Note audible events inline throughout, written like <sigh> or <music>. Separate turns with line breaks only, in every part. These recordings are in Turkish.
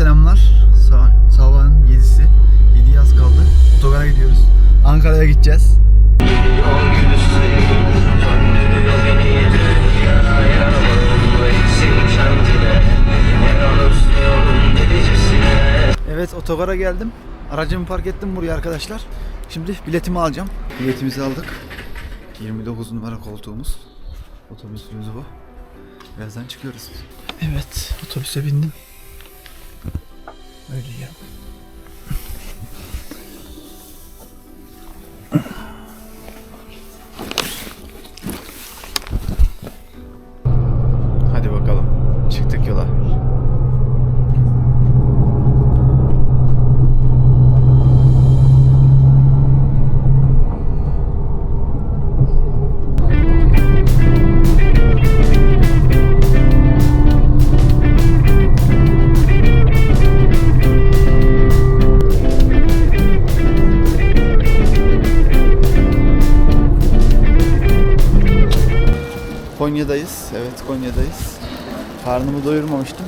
selamlar. Sa- sabahın 7'si. 7 yaz kaldı. Otogara gidiyoruz. Ankara'ya gideceğiz. Evet otogara geldim. Aracımı park ettim buraya arkadaşlar. Şimdi biletimi alacağım. Biletimizi aldık. 29 numara koltuğumuz. Otobüsümüz bu. Birazdan çıkıyoruz. Evet otobüse bindim. Öyle Karnımı doyurmamıştım.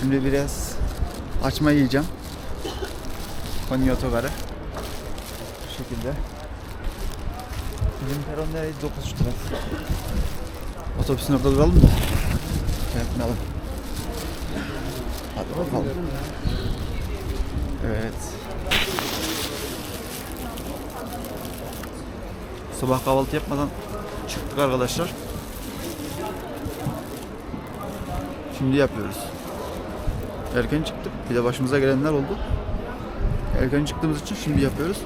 Şimdi biraz açma yiyeceğim. Konya otogarı. Bu şekilde. Bizim peron nereydi? 9 şu taraf. Otobüsün orada duralım da. Şey yapmayalım. Hadi bakalım. Evet. Sabah kahvaltı yapmadan çıktık arkadaşlar. Şimdi yapıyoruz. Erken çıktık. Bir de başımıza gelenler oldu. Erken çıktığımız için şimdi yapıyoruz.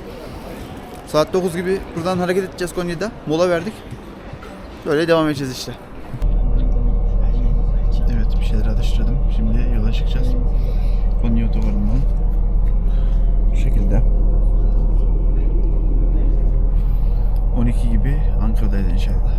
Saat 9 gibi buradan hareket edeceğiz Konya'da. Mola verdik. Böyle devam edeceğiz işte. Evet bir şeyler atıştırdım. Şimdi yola çıkacağız. Konya otogarından. Bu şekilde. 12 gibi Ankara'dayız inşallah.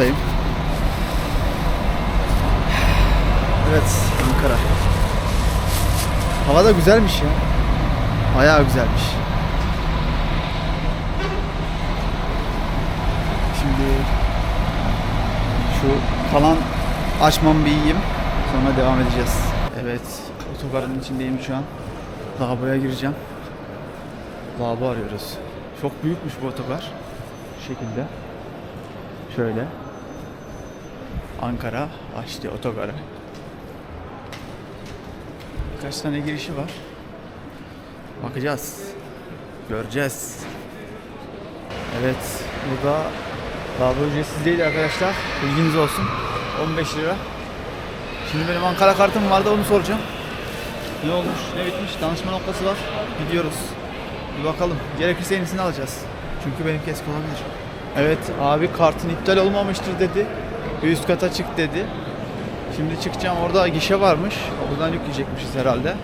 Bulunmaktayım. Evet, Ankara. Hava da güzelmiş ya. Bayağı güzelmiş. Şimdi şu kalan açmam bir yiyeyim. Sonra devam edeceğiz. Evet, otogarın içindeyim şu an. Lavaboya gireceğim. Lavabo arıyoruz. Çok büyükmüş bu otogar. Bu şekilde. Şöyle. Ankara Aşti otogarı. Birkaç tane girişi var. Bakacağız. Göreceğiz. Evet. Burada lavabo ücretsiz değil arkadaşlar. Bilginiz olsun. 15 lira. Şimdi benim Ankara kartım vardı onu soracağım. Ne olmuş, ne bitmiş? Danışma noktası var. Gidiyoruz. Bir bakalım. Gerekirse yenisini alacağız. Çünkü benimki eski olabilir. Evet abi kartın iptal olmamıştır dedi. Bir üst kata çık dedi. Şimdi çıkacağım orada gişe varmış. Oradan yükleyecekmişiz herhalde.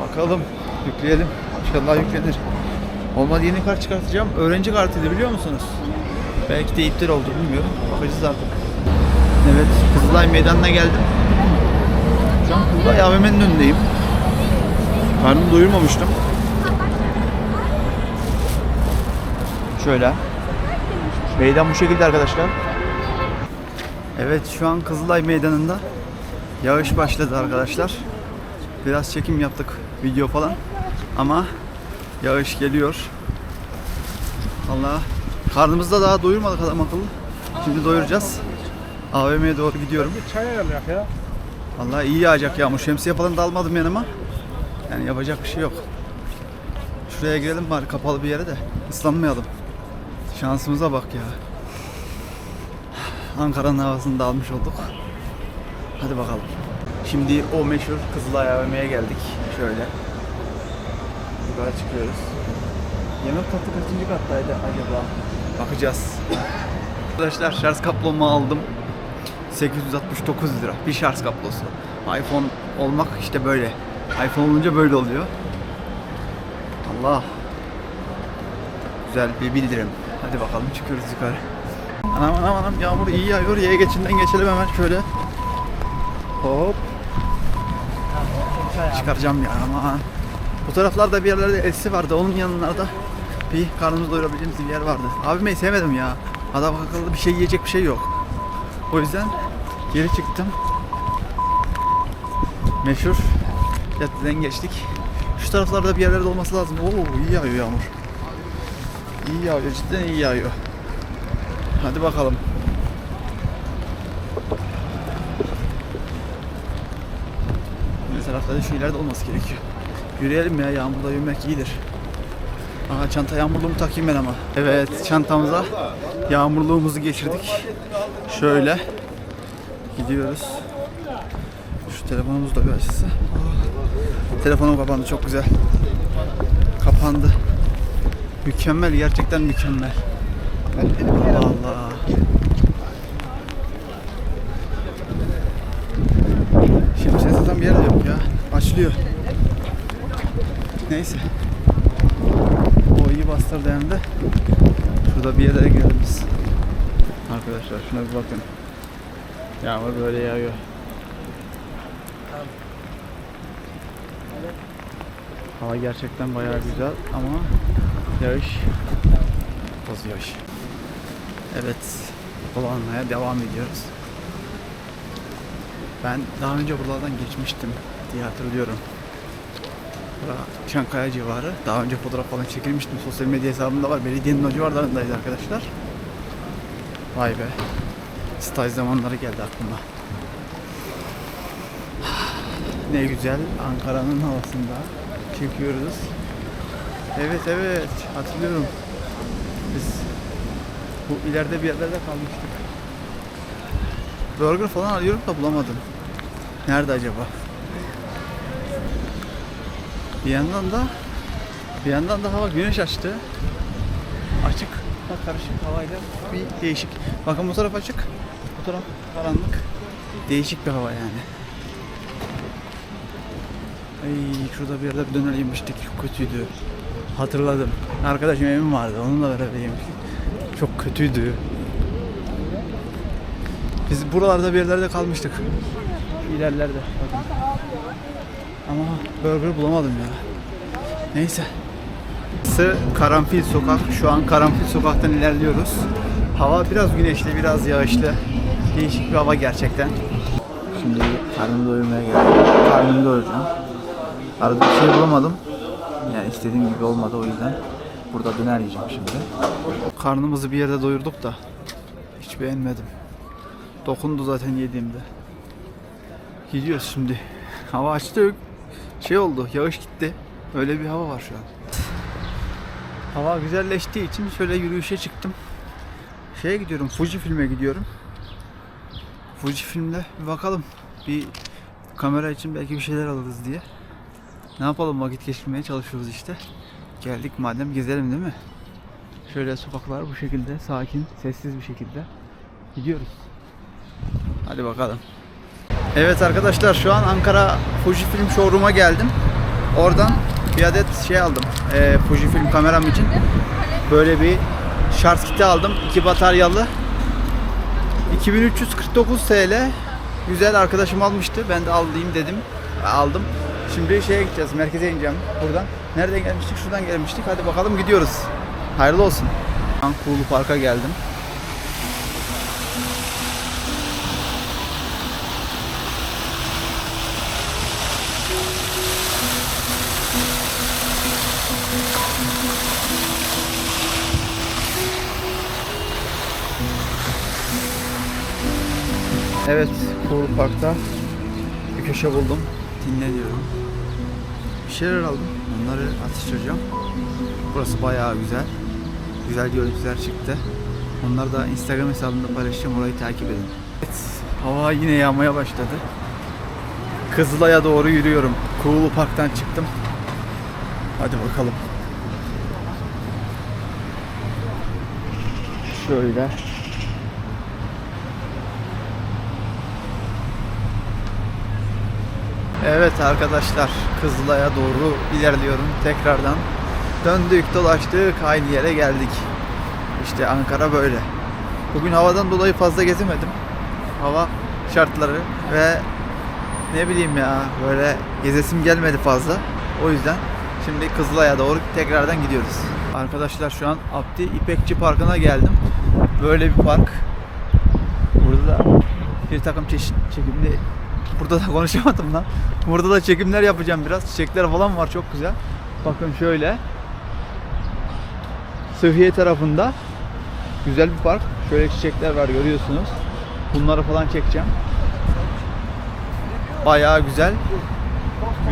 Bakalım yükleyelim. İnşallah yüklenir. Olmadı yeni kart çıkartacağım. Öğrenci kartıydı biliyor musunuz? Belki de iptal oldu bilmiyorum. Bakacağız artık. Evet Kızılay Meydanı'na geldim. Şu an Kızılay AVM'nin önündeyim. Karnımı doyurmamıştım. Şöyle. Meydan bu şekilde arkadaşlar. Evet şu an Kızılay Meydanı'nda yağış başladı arkadaşlar. Biraz çekim yaptık video falan ama yağış geliyor. Allah karnımızda daha doyurmadık adam akıllı. Şimdi doyuracağız. AVM'ye doğru gidiyorum.
Çay ayarlayak ya.
Allah iyi yağacak yağmur. Şemsiye falan da almadım yanıma. Yani yapacak bir şey yok. Şuraya girelim bari kapalı bir yere de ıslanmayalım. Şansımıza bak ya. Ankara'nın havasını da almış olduk. Hadi bakalım. Şimdi o meşhur Kızılay AVM'ye geldik. Şöyle. Yukarı çıkıyoruz. Yemek katı kaçıncı kattaydı acaba? Bakacağız. Arkadaşlar şarj kaplamamı aldım. 869 lira. Bir şarj kablosu. iPhone olmak işte böyle. iPhone olunca böyle oluyor. Allah. Güzel bir bildirim. Hadi bakalım çıkıyoruz yukarı. Anam anam yağmur iyi yağıyor. Yaya geçinden geçelim hemen şöyle. Hop. Çıkaracağım ya aman. Bu taraflarda bir yerlerde elsi vardı. Onun yanlarda bir karnımızı doyurabileceğimiz bir yer vardı. Abimi sevmedim ya. Adam akıllı bir şey yiyecek bir şey yok. O yüzden geri çıktım. Meşhur caddeden geçtik. Şu taraflarda bir yerlerde olması lazım. Oo iyi yağıyor yağmur. İyi yağıyor cidden iyi yağıyor. Hadi bakalım. Bir tarafta da şu ileride olması gerekiyor. Yürüyelim ya yağmurda yürümek iyidir. Aha çanta yağmurluğumu takayım ben ama. Evet çantamıza yağmurluğumuzu geçirdik. Şöyle gidiyoruz. Şu telefonumuz da bir açısı. Oh. Telefonum kapandı çok güzel. Kapandı. Mükemmel gerçekten mükemmel. Allah Allah. Şimdi ses atan bir yer yok ya. Açılıyor. Neyse. O iyi bastırdı hem de. Şurada bir yere geldik biz. Arkadaşlar şuna bir bakın. Yağmur böyle yağıyor. Hava gerçekten bayağı güzel ama yağış yağış. Evet, dolanmaya devam ediyoruz. Ben daha önce buralardan geçmiştim diye hatırlıyorum. Bura Çankaya civarı. Daha önce fotoğraf falan çekilmiştim. Sosyal medya hesabımda var. Belediyenin o civarlarındaydı arkadaşlar. Vay be. Staj zamanları geldi aklıma. <sighs> Ne güzel Ankara'nın havasında çekiyoruz. Evet evet hatırlıyorum. Biz bu ileride bir yerlerde kalmıştık. Burger falan arıyorum da bulamadım. Nerede acaba? Bir yandan da bir yandan da hava güneş açtı. Açık da karışık havayla bir değişik. Bakın bu taraf açık, bu taraf karanlık. Değişik bir hava yani. Ay şurada bir yerde bir döner yemiştik. Çok kötüydü. Hatırladım. Arkadaşım evim vardı. Onunla beraber yemiştik. Çok kötüydü. Biz buralarda bir yerlerde kalmıştık. Şu ilerlerde. Bakın. Ama burger bulamadım ya. Neyse. Burası Karanfil Sokak. Şu an Karanfil Sokak'tan ilerliyoruz. Hava biraz güneşli, biraz yağışlı. Değişik bir hava gerçekten. Şimdi karnımı doyurmaya geldim. Karnımı doyuracağım. Arada bir şey bulamadım. Yani istediğim gibi olmadı o yüzden. Burada döner yiyeceğim şimdi. Karnımızı bir yerde doyurduk da hiç beğenmedim. Dokundu zaten yediğimde. Gidiyoruz şimdi. <laughs> Hava açtı. Şey oldu, yağış gitti. Öyle bir hava var şu an. Hava güzelleştiği için şöyle yürüyüşe çıktım. Şeye gidiyorum, Fuji filme gidiyorum. Fuji filmde bir bakalım. Bir kamera için belki bir şeyler alırız diye. Ne yapalım vakit geçirmeye çalışıyoruz işte. Geldik madem gezelim değil mi? Şöyle sokaklar bu şekilde sakin, sessiz bir şekilde gidiyoruz. Hadi bakalım. Evet arkadaşlar şu an Ankara Fujifilm Showroom'a geldim. Oradan bir adet şey aldım. E, Fujifilm kameram için. Böyle bir şarj kiti aldım. iki bataryalı. 2349 TL. Güzel arkadaşım almıştı. Ben de alayım dedim. Aldım. Şimdi şeye gideceğiz. Merkeze ineceğim buradan. Nereden gelmiştik? Şuradan gelmiştik. Hadi bakalım gidiyoruz. Hayırlı olsun. Kuğulu Park'a geldim. Evet, Kuğulu Park'ta bir köşe buldum. Dinleniyorum. Bir şeyler aldım. Onları atıştıracağım. Burası bayağı güzel. Güzel görüntüler çıktı. Onları da Instagram hesabımda paylaşacağım. Orayı takip edin. Evet, hava yine yağmaya başladı. Kızılay'a doğru yürüyorum. Kuğulu Park'tan çıktım. Hadi bakalım. Şöyle. Evet arkadaşlar Kızılay'a doğru ilerliyorum tekrardan. Döndük dolaştık aynı yere geldik. İşte Ankara böyle. Bugün havadan dolayı fazla gezemedim. Hava şartları ve ne bileyim ya böyle gezesim gelmedi fazla. O yüzden şimdi Kızılay'a doğru tekrardan gidiyoruz. Arkadaşlar şu an Abdi İpekçi Parkı'na geldim. Böyle bir park. Burada da bir takım çeşit çekimli Burada da <laughs> konuşamadım lan. Burada da çekimler yapacağım biraz. Çiçekler falan var çok güzel. Bakın şöyle. Sıhhiye tarafında güzel bir park. Şöyle çiçekler var görüyorsunuz. Bunları falan çekeceğim. Bayağı güzel.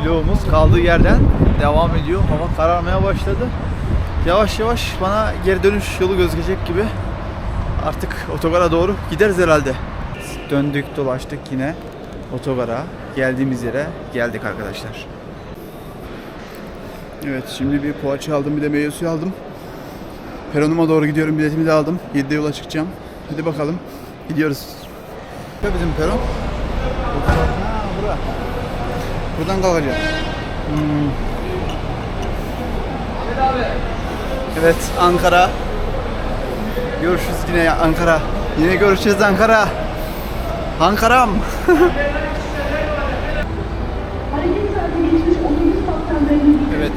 Vlogumuz kaldığı yerden devam ediyor. Hava kararmaya başladı. Yavaş yavaş bana geri dönüş yolu gözükecek gibi. Artık otogara doğru gideriz herhalde. Döndük dolaştık yine otogara. Geldiğimiz yere geldik arkadaşlar. Evet şimdi bir poğaça aldım bir de meyve suyu aldım. Peronuma doğru gidiyorum biletimi de aldım. 7'de yola çıkacağım. Hadi bakalım gidiyoruz. Bizim peron? Ha, bura. Buradan kalkacağız. Hmm. Evet Ankara. Görüşürüz yine Ankara. Yine görüşeceğiz Ankara. Ankara'm. Evet.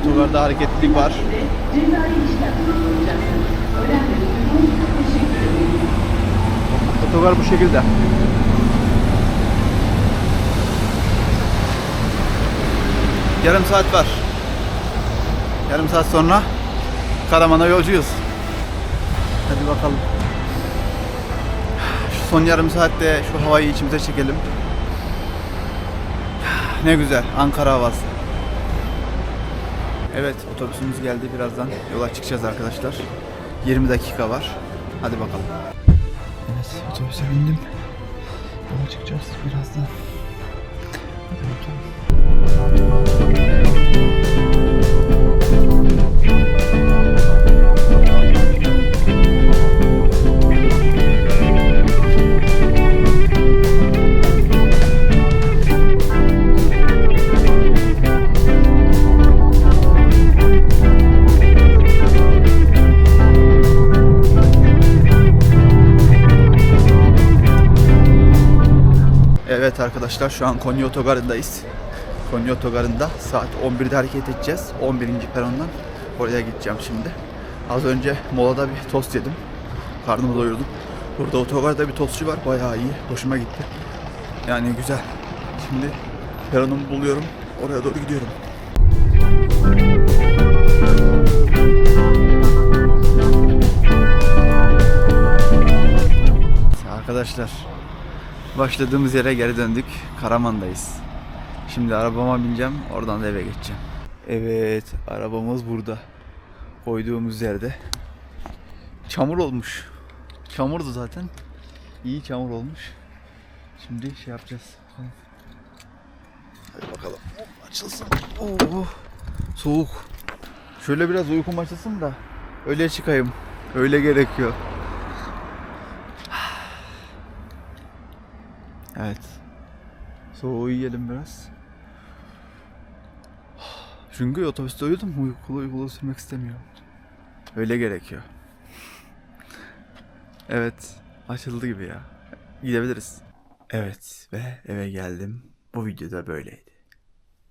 Otogarda hareketlilik var. Otogar bu şekilde. Yarım saat var. Yarım saat sonra Karaman'a yolcuyuz. Hadi bakalım. Son yarım saatte şu havayı içimize çekelim. Ne güzel Ankara havası. Evet otobüsümüz geldi birazdan yola çıkacağız arkadaşlar. 20 dakika var. Hadi bakalım. Evet otobüse bindim. Yola çıkacağız birazdan. Hadi bakalım. Evet arkadaşlar şu an Konya Otogarı'ndayız. Konya Otogarı'nda saat 11'de hareket edeceğiz. 11. perondan oraya gideceğim şimdi. Az önce molada bir tost yedim. Karnımı doyurdum. Burada otogarda bir tostçu var. Bayağı iyi. Hoşuma gitti. Yani güzel. Şimdi peronumu buluyorum. Oraya doğru gidiyorum. Arkadaşlar Başladığımız yere geri döndük. Karaman'dayız. Şimdi arabama bineceğim. Oradan da eve geçeceğim. Evet, arabamız burada. Koyduğumuz yerde. Çamur olmuş. Çamurdu zaten. İyi çamur olmuş. Şimdi şey yapacağız. Hadi bakalım. Açılsın. Oo, soğuk. Şöyle biraz uykum açılsın da öyle çıkayım. Öyle gerekiyor. Evet. Soğuğu yiyelim biraz. Çünkü otobüste uyudum. Uykulu uykulu sürmek istemiyorum. Öyle gerekiyor. Evet. Açıldı gibi ya. Gidebiliriz. Evet ve eve geldim. Bu videoda böyleydi.